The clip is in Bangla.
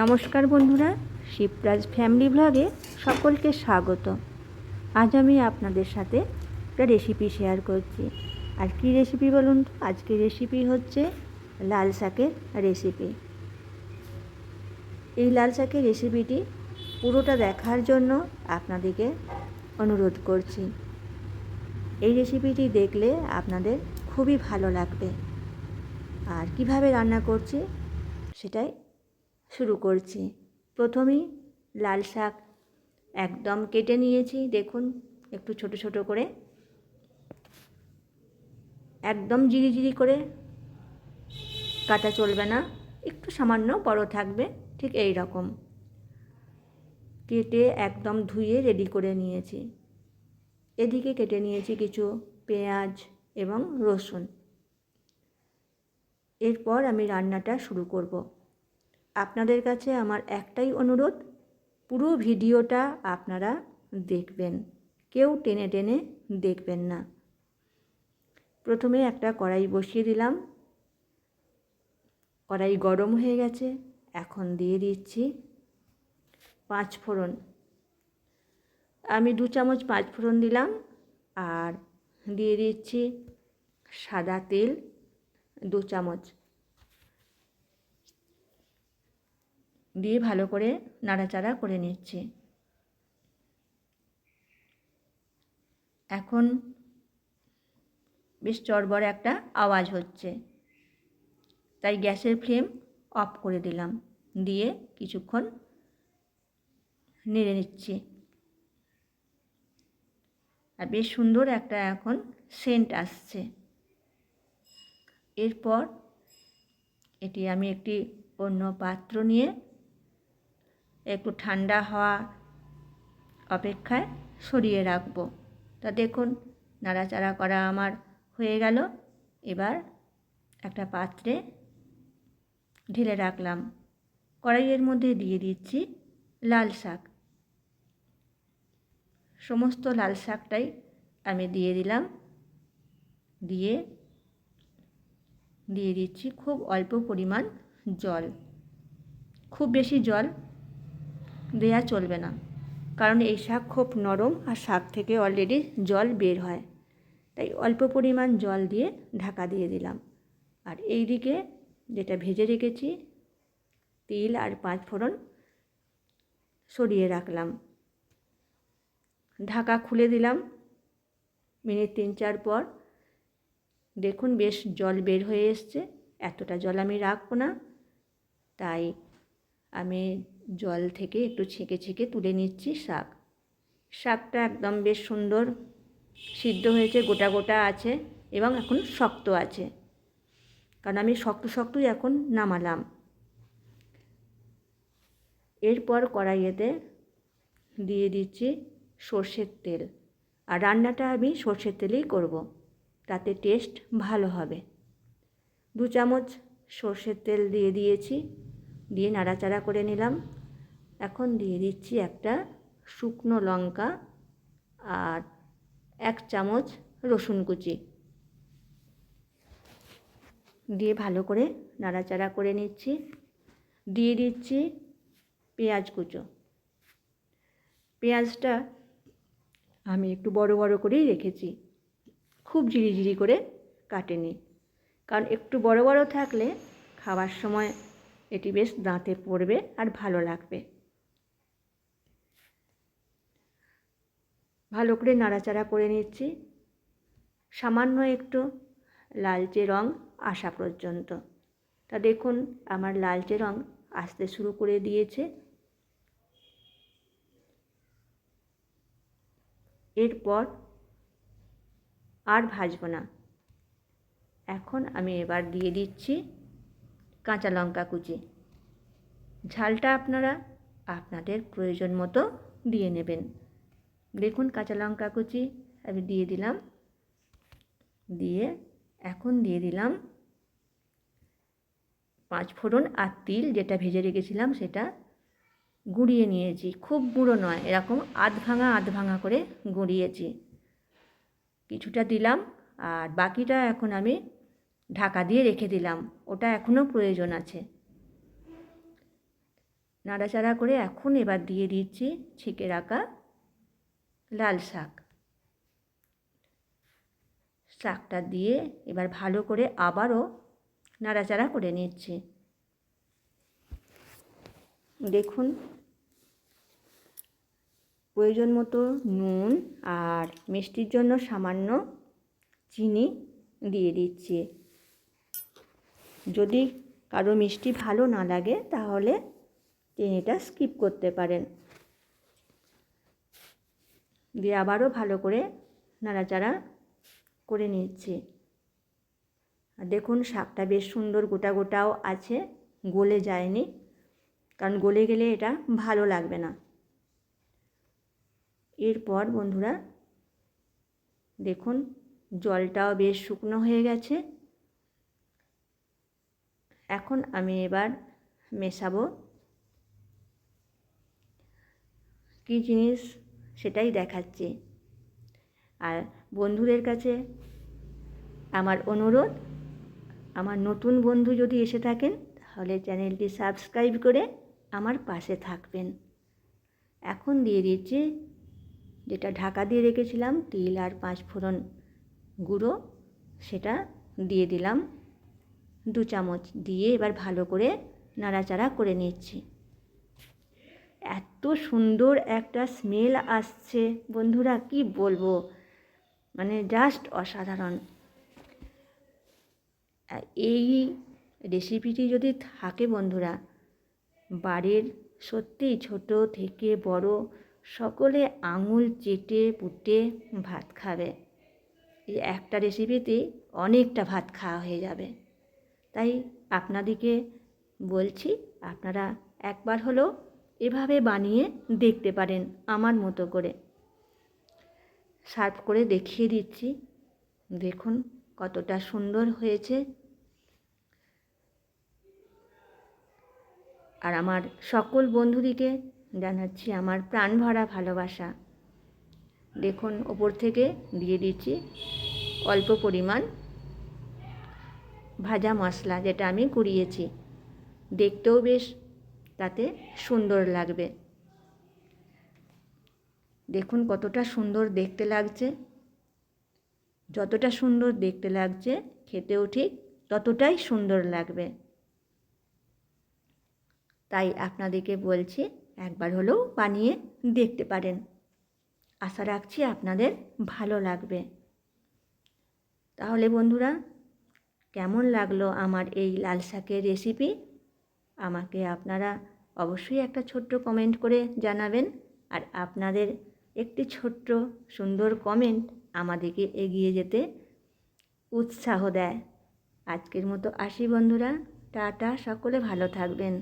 নমস্কার বন্ধুরা, শিবরাজ ফ্যামিলি ব্লগে সকলকে স্বাগত। আজ আমি আপনাদের সাথে একটা রেসিপি শেয়ার করছি। আর কী রেসিপি বলুন আজকের রেসিপি হচ্ছে লাল শাকের রেসিপি এই লাল শাকের রেসিপিটি পুরোটা দেখার জন্য আপনাদেরকে অনুরোধ করছি। এই রেসিপিটি দেখলে আপনাদের খুবই ভালো লাগবে। আর কীভাবে রান্না করছি, সেটাই শুরু করছি। প্রথমেই লাল শাক একদম কেটে নিয়েছি, দেখুন, একটু ছোট ছোট করে। একদম জিরি জিরি করে কাটা চলবে না, একটু সামান্য বড় থাকবে, ঠিক এই রকম। কেটে একদম ধুয়ে রেডি করে নিয়েছি। এদিকে কেটে নিয়েছি কিছু পেঁয়াজ এবং রসুন। এরপর আমি রান্নাটা শুরু করব। আপনাদের কাছে আমার একটাই অনুরোধ, পুরো ভিডিওটা আপনারা দেখবেন। কেউ টেনে টেনে দেখবেন না। প্রথমে একটা কড়াই বসিয়ে দিলাম। কড়াই গরম হয়ে গেছে, এখন দিয়ে দিচ্ছি পাঁচ ফোড়ন। আমি দু চামচ পাঁচ ফোড়ন দিলাম আর দিয়ে দিচ্ছি সাদা তেল দু চামচ। দিয়ে ভালো করে নাড়াচাড়া করে নিচ্ছি। এখন বেশ চড়বড় একটা আওয়াজ হচ্ছে। তাই গ্যাসের ফ্লেম অফ করে দিলাম। দিয়ে কিছুক্ষণ নেড়ে নিচ্ছি। আর বেশ সুন্দর একটা এখন সেন্ট আসছে। এরপর এটি আমি একটি অন্য পাত্র নিয়ে একটু ঠান্ডা হওয়া অপেক্ষায় সরিয়ে রাখব। তা দেখুন, নাড়াচাড়া করা আমার হয়ে গেল। এবার একটা পাত্রে ঢেলে রাখলাম। কড়াইয়ের মধ্যে দিয়ে দিচ্ছি লাল শাক। সমস্ত লাল শাকটাই আমি দিয়ে দিলাম। দিয়ে দিয়ে দিচ্ছি খুব অল্প পরিমাণ জল। খুব বেশি জল দেয়া চলবে না। কারণ এই শাক খুব নরম আর শাক থেকে অলরেডি জল বের হয়। তাই অল্প পরিমাণ জল দিয়ে ঢাকা দিয়ে দিলাম। আর এই দিকে যেটা ভেজে রেখেছি, তিল আর পাঁচ ফোড়ন সরিয়ে রাখলাম। ঢাকা খুলে দিলাম মিনিট তিন চার পর। দেখুন বেশ জল বের হয়ে এসছে। এতটা জল আমি রাখব না। তাই আমি জল থেকে একটু ছেঁকে ছেঁকে তুলে নিচ্ছি শাক। শাকটা একদম বেশ সুন্দর সিদ্ধ হয়েছে, গোটা গোটা আছে এবং এখন শক্ত আছে। কারণ আমি শক্ত শক্তই এখন নামালাম। এরপর কড়াইয়েতে দিয়ে দিচ্ছি সর্ষের তেল। আর রান্নাটা আমি সর্ষের তেলেই করব, তাতে টেস্ট ভালো হবে। দু চামচ সর্ষের তেল দিয়ে দিয়েছি। দিয়ে নাড়াচাড়া করে নিলাম। এখন দিয়ে দিচ্ছি একটা শুকনো লঙ্কা আর এক চামচ রসুন কুচি। দিয়ে ভালো করে নাড়াচাড়া করে নিচ্ছি। দিয়ে দিচ্ছি পেঁয়াজ কুচো। পেঁয়াজটা আমি একটু বড় বড় করেই রেখেছি। খুব ঝিরিঝিরি করে কাটেনি। কারণ একটু বড় বড় থাকলে খাওয়ার সময় এটি বেশ দাঁতে পড়বে আর ভালো লাগবে। ভালো করে নাড়াচাড়া করে নিচ্ছি। সামান্য একটু লালচে রং আসা পর্যন্ত। তা দেখুন, আমার লালচে রং আসতে শুরু করে দিয়েছে। এরপর আর ভাজবো না। এখন আমি এবার দিয়ে দিচ্ছি কাঁচা লঙ্কা কুচি। ঝালটা আপনারা আপনাদের প্রয়োজন মতো দিয়ে নেবেন। দেখুন কাঁচা লঙ্কা কুচি, আমি দিয়ে দিলাম। দিয়ে এখন দিয়ে দিলাম পাঁচ ফোড়ন আর তিল, যেটা ভেজে রেখেছিলাম সেটা গুঁড়িয়ে নিয়েছি। খুব গুঁড়ো নয়, এরকম আধ ভাঙা আধ ভাঙা করে গুঁড়িয়েছি। কিছুটা দিলাম আর বাকিটা এখন আমি ঢাকা দিয়ে রেখে দিলাম। ওটা এখনও প্রয়োজন আছে। নাড়াচাড়া করে এখন এবার দিয়ে দিচ্ছি ছেঁকে রাখা লাল শাক। শাকটা দিয়ে এবার ভালো করে আবারও নাড়াচাড়া করে নিচ্ছি। দেখুন, প্রয়োজন মতো নুন আর মিষ্টির জন্য সামান্য চিনি দিয়ে দিচ্ছি। যদি কারও মিষ্টি ভালো না লাগে, তাহলে চিনিটা স্কিপ করতে পারেন। দিয়ে আবারও ভালো করে নাড়াচাড়া করে নিচ্ছি। আর দেখুন, শাকটা বেশ সুন্দর গোটা গোটাও আছে, গলে যায়নি, কারণ গলে গেলে এটা ভালো লাগবে না। এরপর বন্ধুরা, দেখুন, জলটাও বেশ শুকনো হয়ে গেছে। এখন আমি এবার মেশাবো। কী জিনিস সেটাই দেখাচ্ছি। আর বন্ধুদের কাছে আমার অনুরোধ, আমার নতুন বন্ধু যদি এসে থাকেন, তাহলে চ্যানেলটি সাবস্ক্রাইব করে আমার পাশে থাকবেন। এখন দিয়ে দিচ্ছি, যেটা ঢাকা দিয়ে রেখেছিলাম, তিল আর পাঁচ ফোড়ন গুঁড়ো, সেটা দিয়ে দিলাম। দু চামচ দিয়ে এবার ভালো করে নাড়াচাড়া করে নিচ্ছি। এত সুন্দর একটা স্মেল আসছে। বন্ধুরা, কি বলব? মানে জাস্ট অসাধারণ। এই রেসিপিটি যদি থাকে বন্ধুরা, বাড়ির সত্যি ছোট থেকে বড় সকলে আঙুল চেটে পুটে ভাত খাবে। এই একটা রেসিপিতে অনেকটা ভাত খাওয়া হয়ে যাবে। তাই আপনাদেরকে বলছি, আপনারা একবার হলেও এভাবে বানিয়ে দেখতে পারেন আমার মতো করে। সার্ভ করে দেখিয়ে দিচ্ছি। দেখুন কতটা সুন্দর হয়েছে। আর আমার সকল বন্ধুদিকে জানাচ্ছি আমার প্রাণ ভরা ভালোবাসা। দেখুন ওপর থেকে দিয়ে দিচ্ছি অল্প পরিমাণ ভাজা মশলা যেটা আমি কুড়িয়েছি। দেখতেও বেশ তাতে সুন্দর লাগবে। দেখুন কতটা সুন্দর দেখতে লাগছে। যতটা সুন্দর দেখতে লাগছে, খেতেও ঠিক ততটাই সুন্দর লাগবে। তাই আপনাদেরকে বলছি, একবার হলেও বানিয়ে দেখতে পারেন। আশা রাখছি আপনাদের ভালো লাগবে। তাহলে বন্ধুরা কেমন লাগল আমার এই লাল শাকের রেসিপি আমাকে আপনারা অবশ্যই একটা ছোট্ট কমেন্ট করে জানাবেন। আর আপনাদের একটি ছোট্ট সুন্দর কমেন্ট আমাদেরকে এগিয়ে যেতে উৎসাহ দেয়। আজকের মতো আসি বন্ধুরা। টাটা, সকলে ভালো থাকবেন।